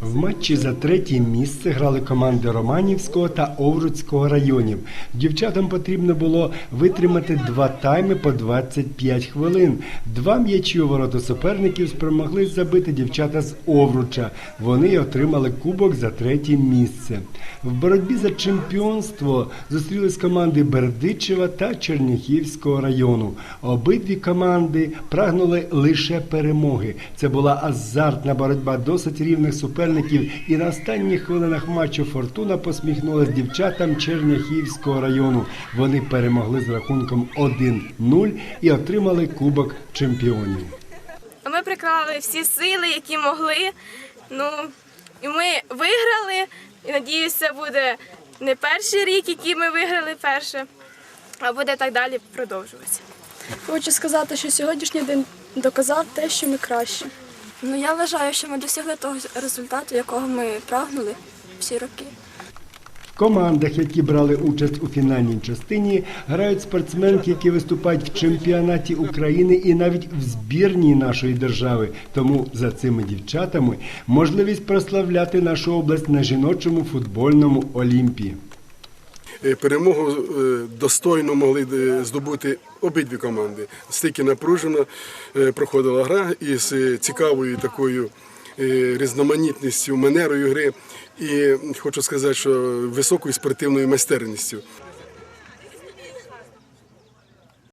В матчі за третє місце грали команди Романівського та Овруцького районів. Дівчатам потрібно було витримати два тайми по 25 хвилин. Два м'ячі у ворота суперників спромогли забити дівчата з Овруча. Вони отримали кубок за третє місце. В боротьбі за чемпіонство зустрілись команди Бердичева та Черніхівського району. Обидві команди прагнули лише перемоги. Це була азартна боротьба досить рівних суперників, і на останніх хвилинах матчу Фортуна посміхнулась дівчатам Черняхівського району. Вони перемогли з рахунком 1-0 і отримали кубок чемпіонів. Ми приклали всі сили, які могли. Ну і ми виграли. І надіюся, це буде не перший рік, який ми виграли перше, а буде так далі продовжуватися. Хочу сказати, що сьогоднішній день доказав те, що ми краще. Ну я вважаю, що ми досягли того результату, якого ми прагнули всі роки. В командах, які брали участь у фінальній частині, грають спортсменки, які виступають в чемпіонаті України і навіть в збірній нашої держави. Тому за цими дівчатами можливість прославляти нашу область на жіночому футбольному олімпі. Е, Перемогу е, достойно могли е, здобути обидві команди. Стільки напружено проходила гра із цікавою такою різноманітністю, манерою гри і хочу сказати, що високою спортивною майстерністю.